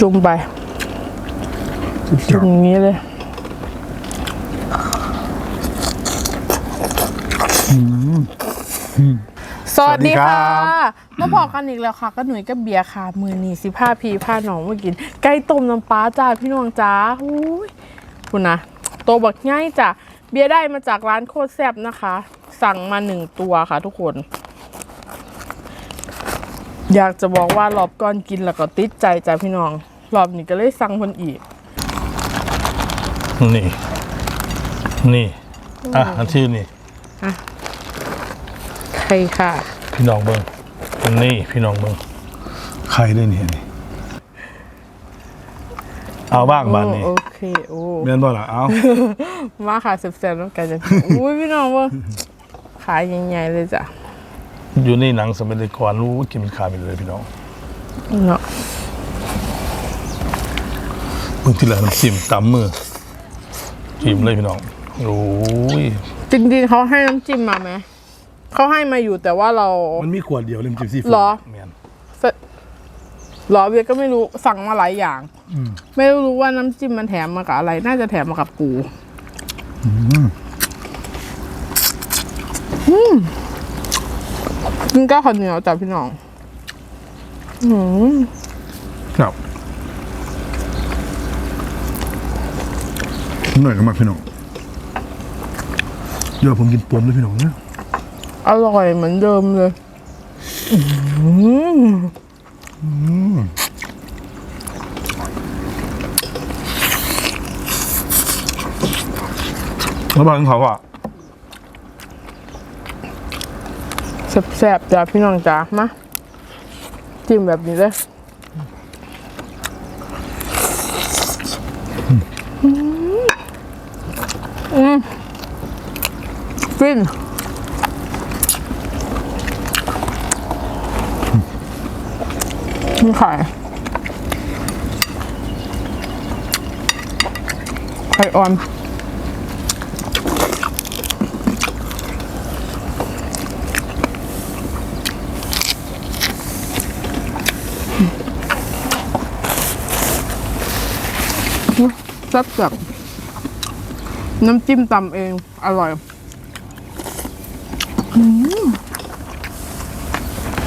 จุ่มไปจัจุ่บมอย่างนี้เลยสวัสดีค่ะมาบอกกันอีกแล้วค่ะ ก็หนุ่ยก็เบียร์ค่ะ มือนีสิผ้าพีผ้าหนองมากิน ไก่ต้มน้ำปลาจ้าพี่น้องจ้าอุ้ยคุณนะโตบักง่ายจ้ะเบียร์ได้มาจากร้านโคตรแซ่บนะคะ สั่งมาหนึ่งตัวค่ะทุกคน อยากจะบอกว่ารอบก่อนกินแล้วก็ติดใจจ้ะพี่น้อง รอบนี้ก็เลยสั่งคนอีก นี่ นี่ อะอันที่นี่ใครค่ะ พี่น้องเบิ้งนี่พี่น้องเบิ้งใครได้เนี่ยนี่ เอาบ้างบ้านนี้ โอเค โอ้เมียนบ่ล่ะ เอามาค่ะเซ็บๆน้ำกันจะอุ้ยพี่น้องว่าขายใหญ่ๆเลยจ้ะ อยู่นี่หนังสมัยก่อนรู้ว่ากินเป็นขาไปเลยพี่น้องเนาะ พิ่งที่เหลือน้ำจิ้มตำมือจิ้มเลยพี่น้องโอ้ยจริงๆเขาให้น้ำจิ้มมาไหมเขาให้มาอยู่แต่ว่าเรา มันมีขวดเดียวเลยน้ำจิ้มซีฟู้ดเหรอเมียนหรอเวียก็ไม่รู้สั่งมาหลายอย่าง อืมไม่รู้ว่าน้ำจิ้มมันแถมมากับอะไร น่าจะแถมมากับปู อืมกินก้าวข้าวเหนียวจ้ะพี่น้องอืมครับ หน่อยก็มาพี่น้องเดี๋ยวผมกินปมเลยพี่น้องเนี่ยอร่อยเหมือนเดิมเลยแล้วบ้านเขาอะแซ่บๆจ้ะพี่น้องจ้ามาจิ้มแบบนี้เลย อืมฟินนี่ไข่ไข่อ่อนซับแบบ น้ำจิ้มตำเอง อร่อย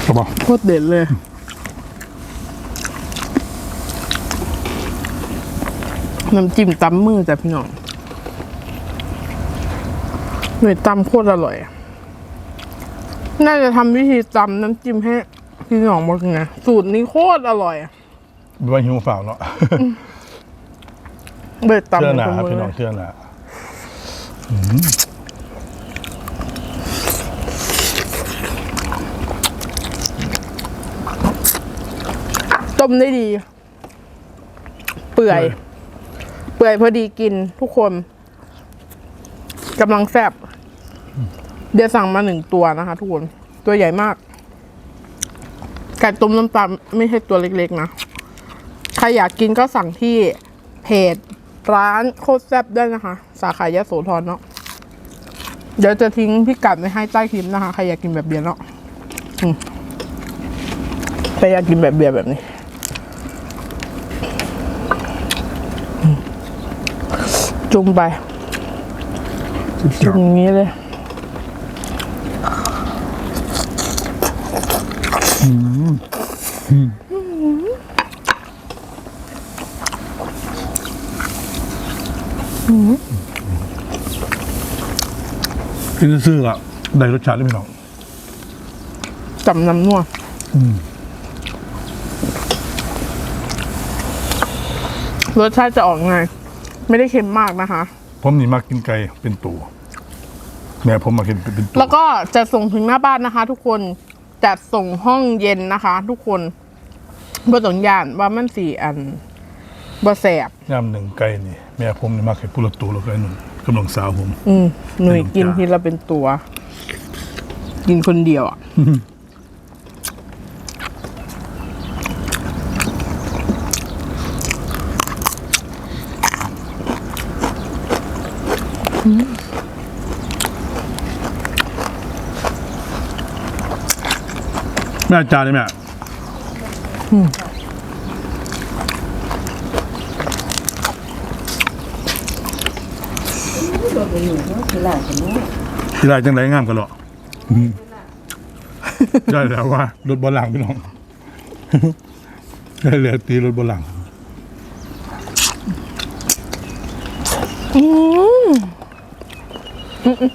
ครับป่ะโคตรเด็ดเลย น้ำจิ้มตำมือจ้ะพี่น้องหน่วยตำโคตรอร่อย น่าจะทำวิธีตำน้ำจิ้มให้พี่น้องบอกนะสูตรนี้โคตรอร่อยเป็นวันหิวฝ่าเนาะเบิดตำเชื่อหนาให้ครับมืพี่น้องเชื่อหนาอืม ต้มได้ดี เปื่อย เปื่อยพอดีกินทุกคนกำลังแซ่บเดี๋ยวสั่งมาหนึ่งตัวนะคะทุกคน ตัวใหญ่มาก ไก่ต้มน้ำปลาไม่ใช่ตัวเล็กๆนะ ใครอยากกินก็สั่งที่เพจร้านโคตรแซ่บได้นะคะ สาขายะโสธรเนาะเดี๋ยวจะทิ้งพิกัดไว้ให้ใต้คลิปนะคะใครอยากกินแบบเบียร์เนาะใครอยากกินแบบเบียร์แบบนี้จุ่มไปจุ่มอย่างนี้เลยกิน ซื่อๆละได้รสชาติได้พี่น้องจำน้ำนัวรสชาติจะออกไง ไม่ได้เค็มมากนะคะ ผมนี่มากินไก่เป็นตัวแม่ผมมากินเป็นตัวแล้วก็จะส่งถึงหน้าบ้านนะคะ ทุกคนจัดส่งห้องเย็นนะคะ ทุกคนบ่ต้องย่านว่ามันสีอันบ่แสบย่ำหนึ่งไก่นี่ แม่ผมนี่มาแค่ปุระตัวแล้วก็ไอ้หนุ่ม กำลังสาวผม อืมหนุ่ยกินจ้าทีละเป็นตัว กินคนเดียวอะแม่อาจารย์เลยแม่ ไปอยู่เนาะคือหลานกันเนาะที่ไรจังไรงามกันหรออืมได้แล้วว่ารถบอลหลังพี่น้อง ได้เหลือตีรถบอลหลังอืมอืมอื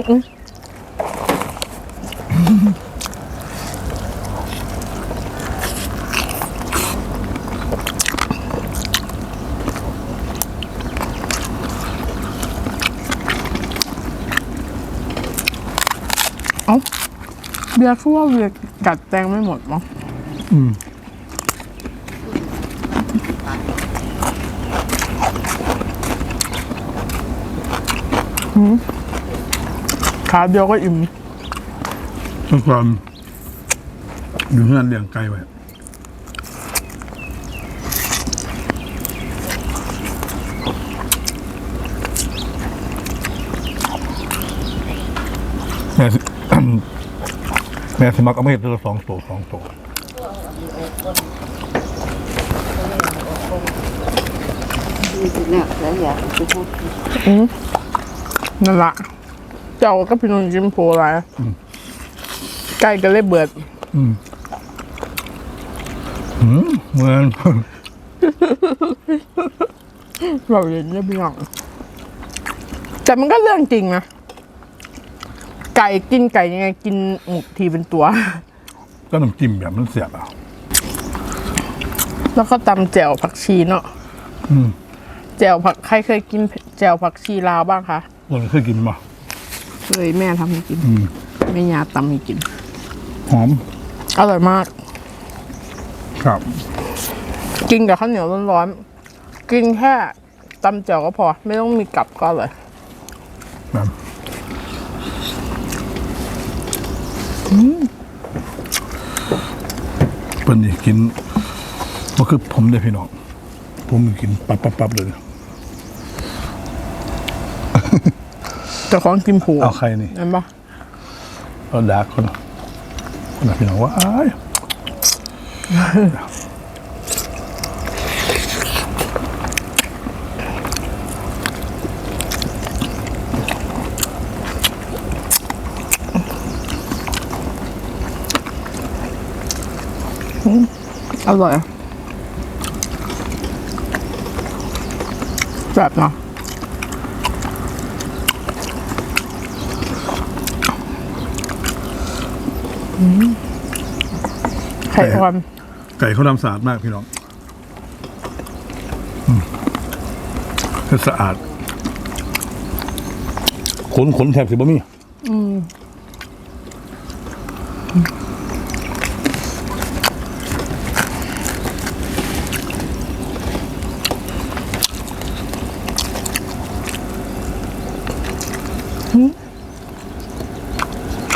มอืม เบียร์คือว่าเบียร์กัดแตงไม่หมดมั้งอืมขาเดียวก็อิ่มต้องความอยู่ที่นั่นเลี้ยงไก่ไว้แม่สิ แม่สมักเอาไม่เห็นตัวสองตัวสองตัวดูสิหนักแล้วอยากจะพูดนั่นละเจ้าก็พี่นุ่นจิมโพอะไรใกล้กันเลยเบิด อืมอืมเหมือนเราเห็นได้พี่น้องแต่มันก็เรื่องจริงนะ ไก่กินไก่ยังไงกินหมูทีเป็นตัว ก็น้ำจิ้มแบบมันเสียบอะแล้วก็ตำแจ่วผักชีเนาะอืมแจ่วผักใครเคยกินแจ่วผักชีลาวบ้างคะคนเคยกินป่ะเคยแม่ทำให้กินอืมแม่ยาตำให้กิน หอมอร่อยมาก ครับกินกับข้าวเหนียวร้อนๆกินแค่ตำแจ่วก็พอ ไม่ต้องมีกับก็เลย แบบ เป็นนี่กินก็คือผมได้พี่น้องผมกินปั๊บปั๊บปั๊บเลยแต่ของกินผูเอาใครนี่เห็นปะเอาดาร์กคนคนน่ะพี่น้องว่าอ้าย อร่อยอะแบบเนาะอืมไข่ออนไก่เขาทำสะอาดมากพี่น้องอืมคือสะอาด ขนขนแทบสิบ่มีอ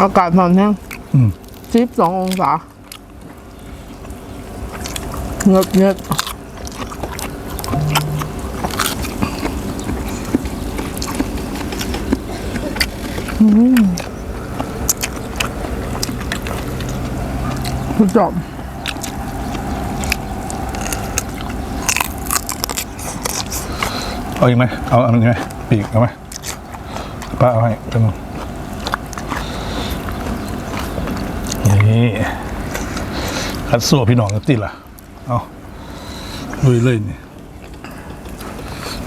ากาศร้อนแห้งอืมสิบสององศาเงือบเงือบอืมสุดยอดเอาอีกไหมเอาอันนี้ไหมปีกเอาไหมป้าเอาให้เป็น นี่คัดสัวพี่น้องกันติล่ะ เอาลุยเลยนี่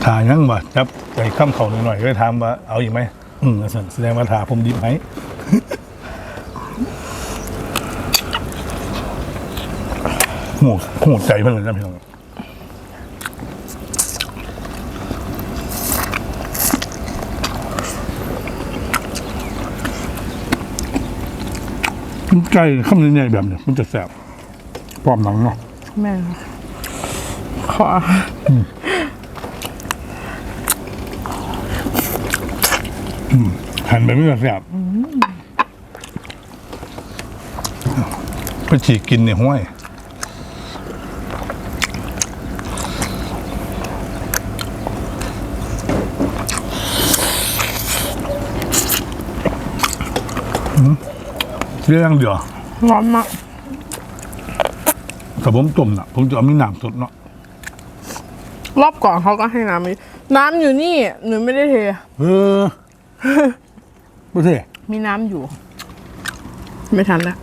ถายังบ่จับไปข้ามเขาหน่อยๆก็ถามว่าเอาอีกไหมอืมแสดงว่าถาผมดีไหมหูหูใจเพื่อนเลยนะพี่น้อง กินไก่ข้ามใหญ่ๆแบบเนี้ยมันจะแสบพร้อมหนังเนาะแม่ขอหั่นไปไม่จะแสบไปฉีกกินเนี่ยห้วย เรื่องเดียวร้อนมากแต่ผมต้มน่ะผมจะเอามีน้ำสดเนาะรอบก่อนเขาก็ให้น้ำอีกน้ำอยู่นี่หนูไม่ได้เทเออไม่ใช่มีน้ำอยู่ ไม่ทันแล้ว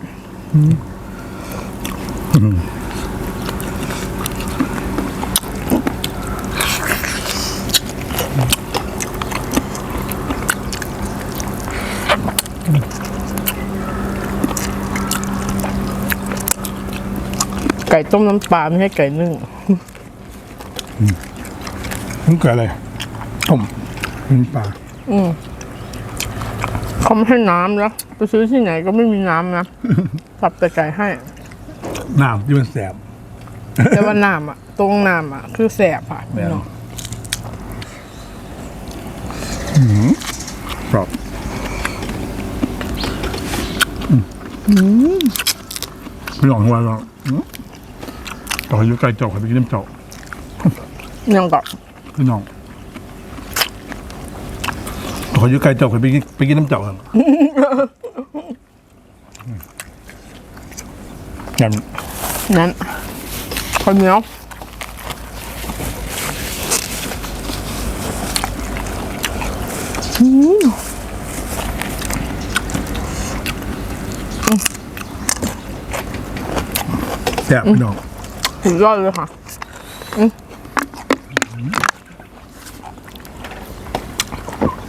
ไก่ต้มน้ำปลาไม่ใช่ไก่นึ่งมันเกิดอะไรต้มมีปลาอืมเขาไม่ให้น้ำแล้วไปซื้อที่ไหนก็ไม่มีน้ำนะสับแต่ไก่ให้ น้ำที่มันแสบแต่ว่าน้ำอะ ตรงน้ำอะ คือแสบอะพี่น้องกรอบพี่น้องว่าเรา ต่ออยู่ไกลเจาะไปกินน้ำเจาะยังกับพี่น้องต่ออยู่ไกลเจาะไปกินไปกินน้ำเจาะกันงั้นนั้นข้าวเหนียวอืมแซ่บพี่น้อง สุดยอดเลยค่ะอืม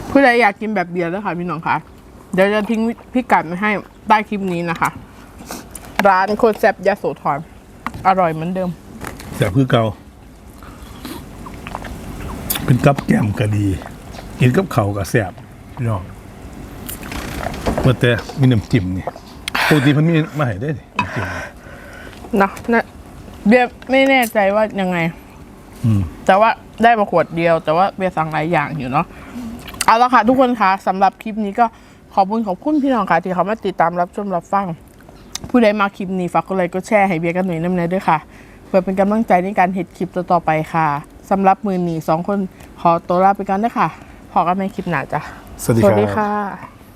ผู้ใดอยากกินแบบเบียร์ด้วยค่ะพี่น้องคะเดี๋ยวจะทิ้งพิกัดมาให้ใต้คลิปนี้นะคะ ร้านโคตรแซ่บยาโสธรอร่อยเหมือนเดิมแซ่บคือเก่าเป็นกับแก้มก็ดี กินกับเขาวก็แซ่บพี่น้องเมื่อแต่มีน้ำจิ้มนี่ปกติมันมีมาให้ได้ดิน้ำจิ้มนะนะ เบียร์ไม่แน่ใจว่ายังไง อืม แต่ว่าได้มาขวดเดียว แต่ว่าเบียร์สั่งหลายอย่างอยู่เนาะเอาละค่ะทุกคนคะสำหรับคลิปนี้ก็ขอบคุณขอบคุณพี่น้องค่ะที่เขามาติดตามรับชมรับฟัง ผู้ใดมาคลิปนี้ฝากกดไลค์กดแชร์ให้เบียร์กันหน่อยน้ำเนยด้วยค่ะ เพื่อเป็นกำลังใจในการเห็ดคลิปต่อๆไปค่ะสำหรับมือหนีสองคนขอตัวลาไปก่อนด้วยค่ะพอกันในคลิปหน้าจ้ะสวัสดีสควัรัสดีบค่ะ